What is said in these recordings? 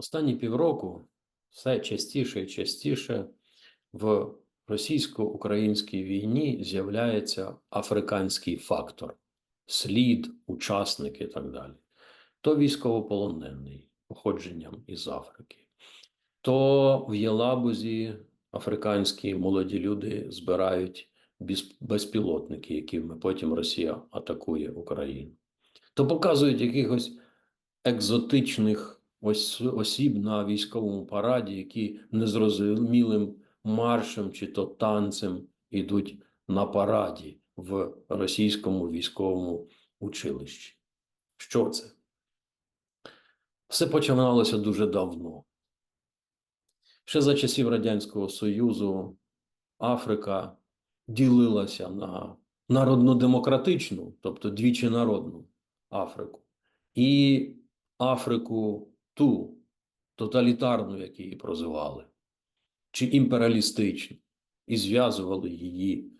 Останні півроку все частіше і частіше в російсько-українській війні з'являється африканський фактор, слід, учасники і так далі. То військовополонений походженням із Африки, то в Єлабузі африканські молоді люди збирають безпілотники, якими потім Росія атакує Україну, то показують якихось екзотичних ось осіб на військовому параді, які незрозумілим маршем чи то танцем ідуть на параді в російському військовому училищі. Що це? Все починалося дуже давно. Ще за часів Радянського Союзу Африка ділилася на народно-демократичну, тобто двічі народну Африку, і Африку ту тоталітарну, як її прозивали, чи імперіалістичну, і зв'язували її,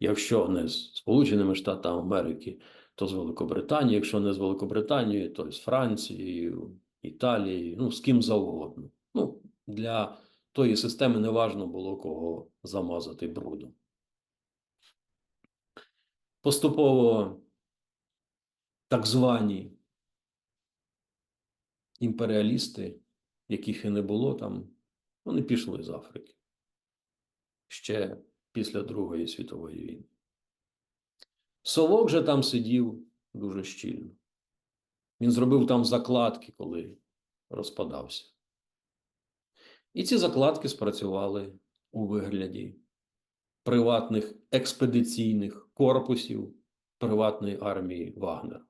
якщо не з Сполученими Штатами Америки, то з Великобританією, якщо не з Великобританією, то з Францією, Італією, ну з ким завгодно. Ну, для тої системи не важно було кого замазати брудом. Поступово так звані імперіалісти, яких і не було там, вони пішли з Африки ще після Другої світової війни. Совок же там сидів дуже щільно. Він зробив там закладки, коли розпадався. І ці закладки спрацювали у вигляді приватних експедиційних корпусів приватної армії Вагнер.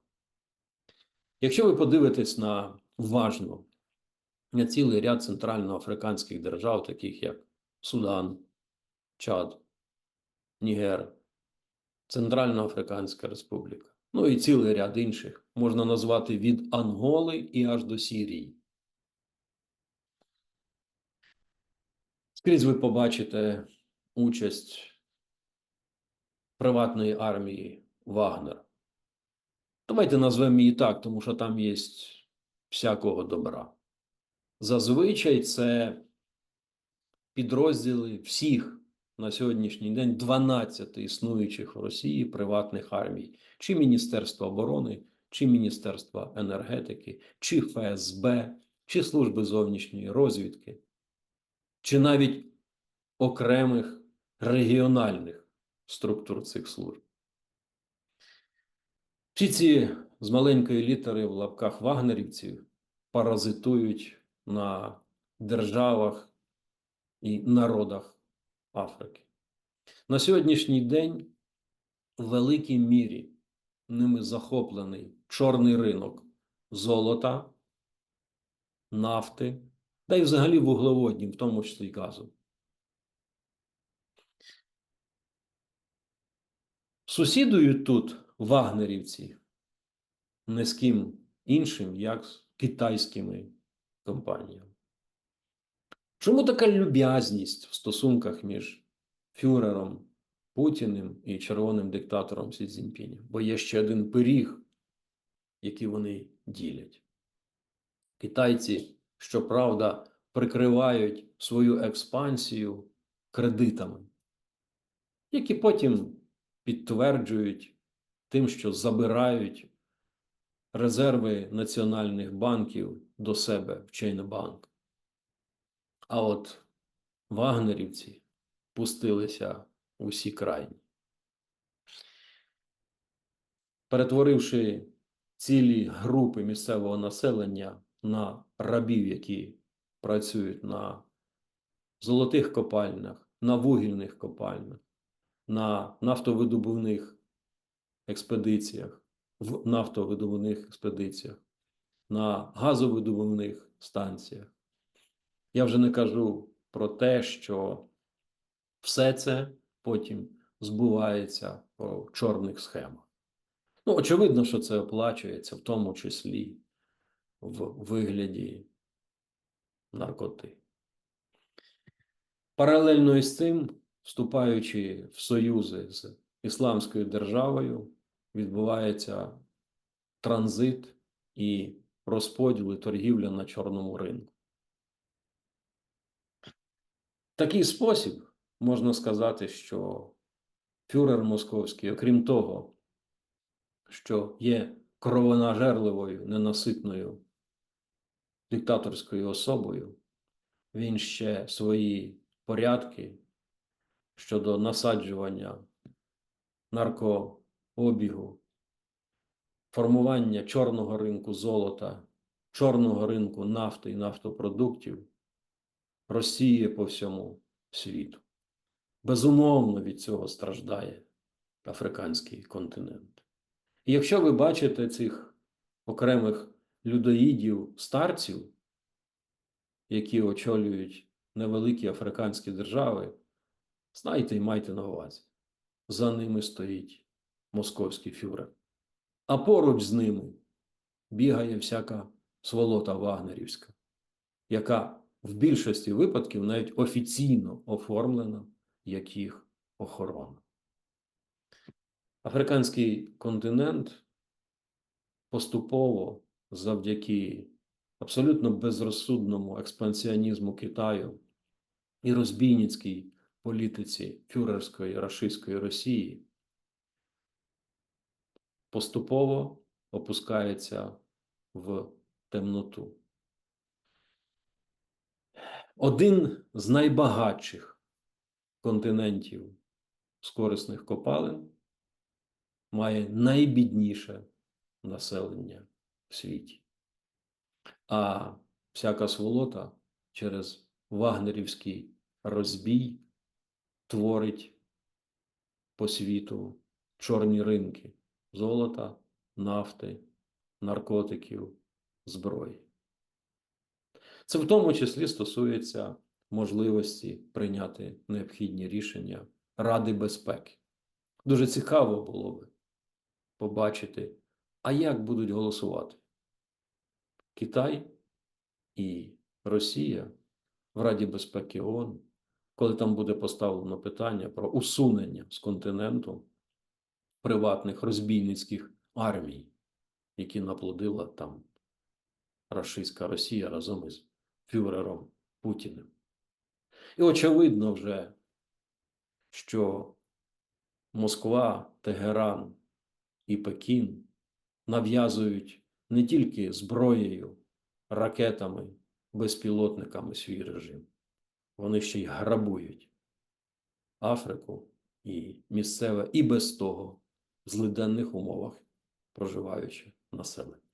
Якщо ви подивитесь на уважно на цілий ряд центральноафриканських держав, таких як Судан, Чад, Нігер, Центральноафриканська Республіка, ну і цілий ряд інших можна назвати від Анголи і аж до Сірії. Скрізь ви побачите участь приватної армії Вагнер. Давайте назвемо її так, тому що там є всякого добра. Зазвичай це підрозділи всіх на сьогоднішній день 12 існуючих в Росії приватних армій, чи Міністерства оборони, чи Міністерства енергетики, чи ФСБ, чи Служби зовнішньої розвідки, чи навіть окремих регіональних структур цих служб. Всі ці з маленької літери в лапках вагнерівців паразитують на державах і народах Африки. На сьогоднішній день в великій мірі ними захоплений чорний ринок золота, нафти, та й взагалі вуглеводнів, в тому числі й газу. Сусідують тут вагнерівці не з ким іншим, як з китайськими компаніями. Чому така люб'язність в стосунках між фюрером Путіним і червоним диктатором Сі Цзіньпінем? Бо є ще один пиріг, який вони ділять. Китайці, щоправда, прикривають свою експансію кредитами, які потім підтверджують тим, що забирають резерви національних банків до себе в Чейнбанк. А от вагнерівці пустилися усі крайні. Перетворивши цілі групи місцевого населення на рабів, які працюють на золотих копальнях, на вугільних копальнях, на нафтовидобувних експедиціях, в нафтовидобувних експедиціях, на газовидобувних станціях. Я вже не кажу про те, що все це потім збувається по чорних схемах. Ну, очевидно, що це оплачується в тому числі в вигляді наркоти. Паралельно із цим, вступаючи в союзи з Ісламською державою, відбувається транзит і розподіл і торгівля на чорному ринку. такий спосіб можна сказати, що фюрер московський, окрім того, що є кровонажерливою, ненаситною диктаторською особою, він ще свої порядки щодо насаджування наркообігу, формування чорного ринку золота, чорного ринку нафти і нафтопродуктів розсіє по всьому світу. Безумовно, від цього страждає африканський континент. І якщо ви бачите цих окремих людоїдів, старців, які очолюють невеликі африканські держави, знайте і майте на увазі, за ними стоїть московський фюрер. А поруч з ними бігає всяка сволота вагнерівська, яка в більшості випадків навіть офіційно оформлена як їх охорона. Африканський континент поступово завдяки абсолютно безрозсудному експансіонізму Китаю і розбійницькій політиці фюрерської рашистської Росії поступово опускається в темноту. Один з найбагатших континентів з корисних копалин має найбідніше населення в світі. А всяка сволота через вагнерівський розбій творить по світу чорні ринки золота, нафти, наркотиків, зброї. Це в тому числі стосується можливості прийняти необхідні рішення Ради безпеки. Дуже цікаво було би побачити, а як будуть голосувати Китай і Росія в Раді безпеки ООН, коли там буде поставлено питання про усунення з континенту приватних розбійницьких армій, які наплодила там рашистська Росія разом із фюрером Путіним. І очевидно вже, що Москва, Тегеран і Пекін нав'язують не тільки зброєю, ракетами, безпілотниками свій режим, вони ще й грабують Африку і місцеве і без того злиденних умовах проживаючи населення.